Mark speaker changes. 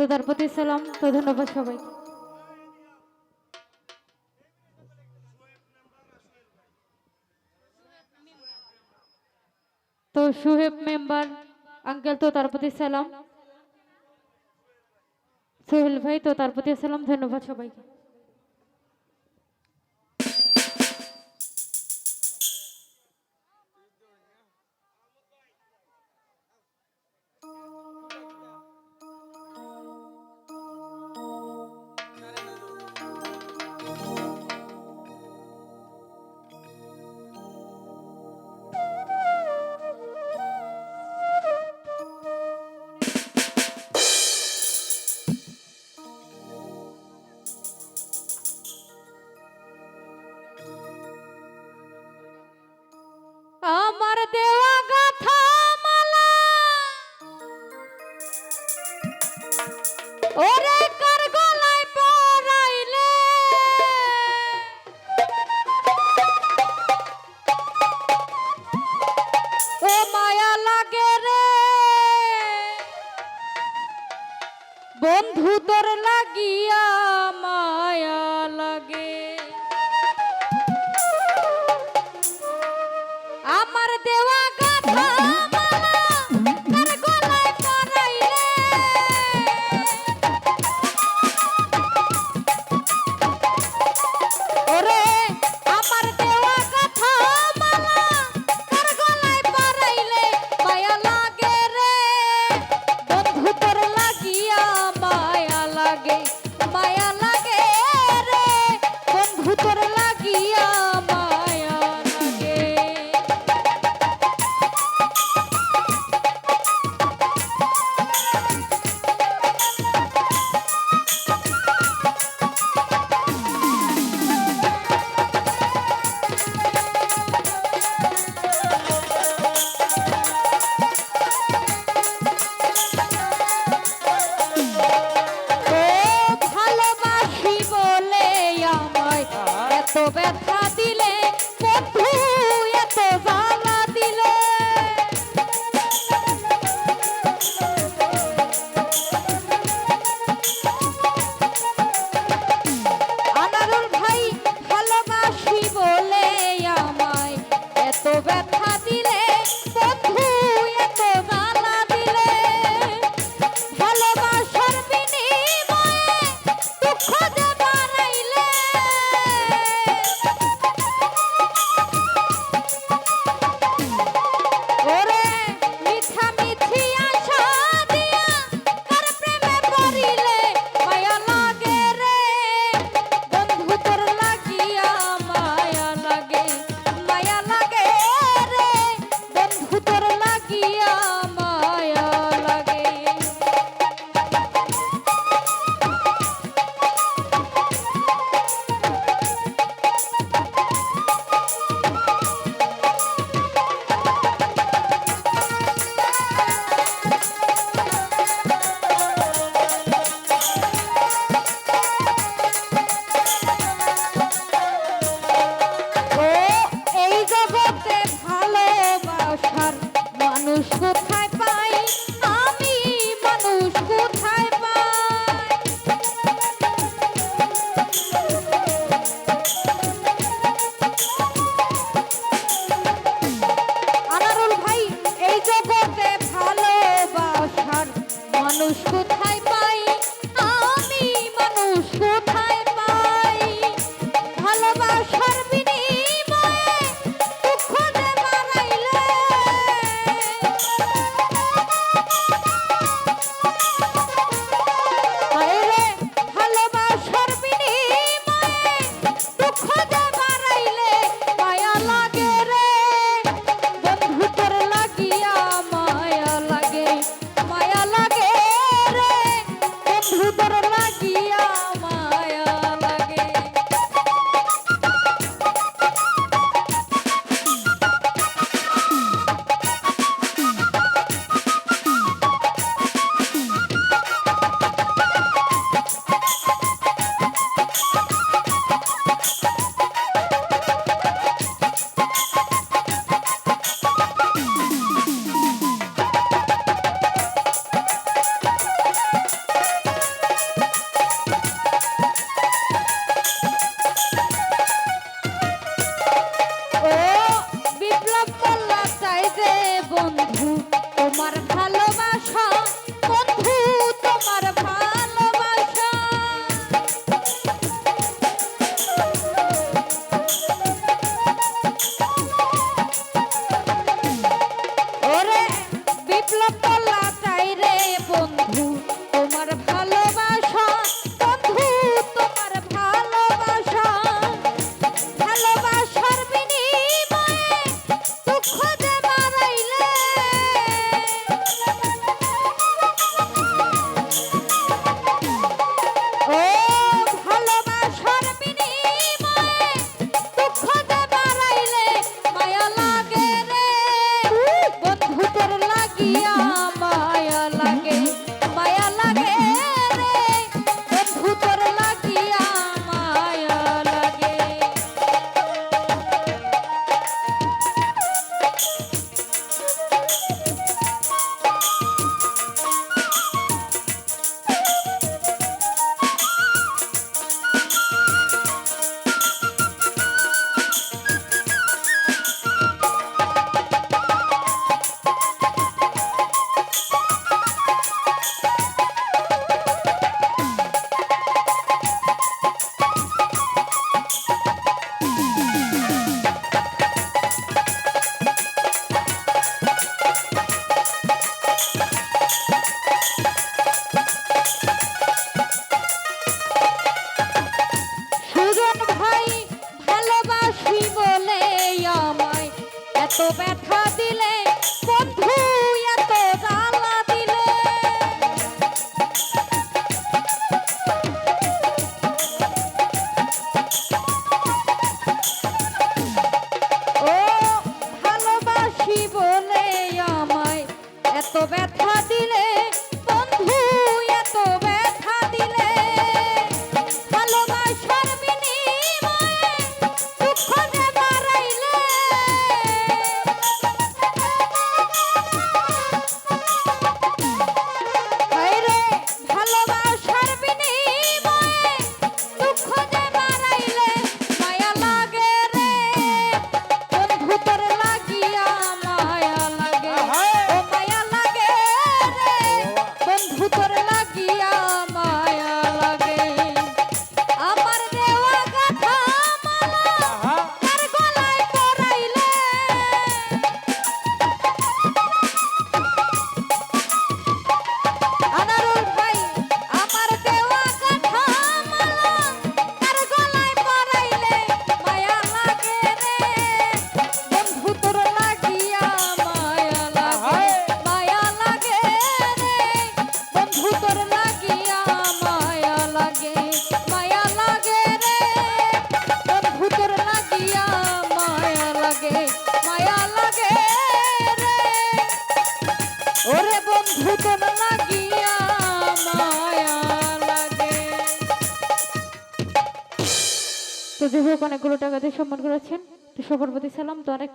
Speaker 1: তো তার প্রতি সালাম, তো ধন্যবাদ সবাই। তো সুহেব মেম্বার, আঙ্কেল তো তার প্রতি সালাম। সোহেল ভাই তো তার প্রতি সালাম, ধন্যবাদ সবাইকে। Omar. যে অনেকগুলো টাকা দিয়ে সম্মান করেছেন। তো সবার প্রতি সালাম। তো আরেকটি